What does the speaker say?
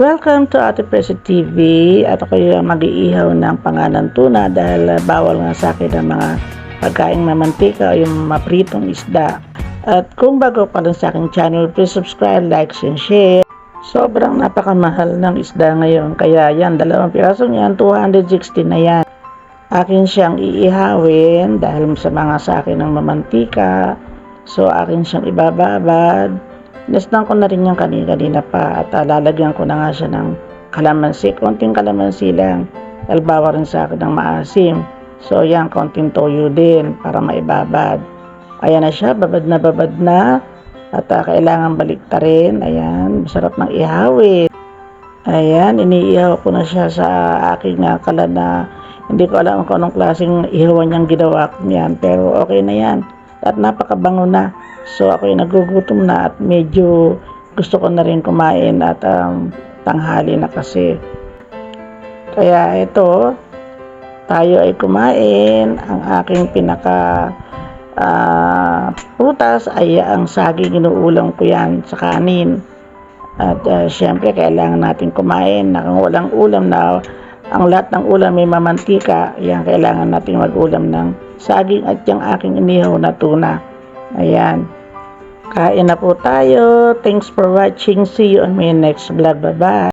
Welcome to Ate Presi TV at ako yung mag-iihaw ng pangalan tuna dahil uh, bawal nga sa akin ang mga pagkaing mamantika o yung mapritong isda. At kung bago pa rin sa aking channel, please subscribe, like, and share. Sobrang napakamahal ng isda ngayon kaya yan, dalawang piraso niyan, 260 na yan. Akin siyang iihawin dahil sa mga sa akin ng mamantika. So akin siyang ibababad. Nestan ko na rin yung kanina-kanina pa at uh, lalagyan ko na nga siya ng kalamansi. Konting kalamansi lang. Dahil bawal rin sa akin ng maasim. So yan, konting toyo din para maibabad. Ayan na siya, babad na babad na. At uh, kailangan balikta rin. Ayan, masarap ng ihawin. Ayan, iniihaw ko na siya sa aking uh, kalan na hindi ko alam kung anong klaseng ihawan niyang ginawa ko niyan. Pero okay na yan. At napakabango na. So ako yung nagugutom na at medyo gusto ko na rin kumain at um, tanghali na kasi. Kaya ito, tayo ay kumain. Ang aking pinaka ah, prutas ay ang saging inuulam ko yan sa kanin. At uh, syempre kailangan natin kumain na kung walang ulam na ang lahat ng ulam may mamantika, yan kailangan natin mag-ulam ng saging at yung aking inihaw na tuna. Ayan. Kain na po tayo. Thanks for watching. See you on my next vlog. Bye-bye.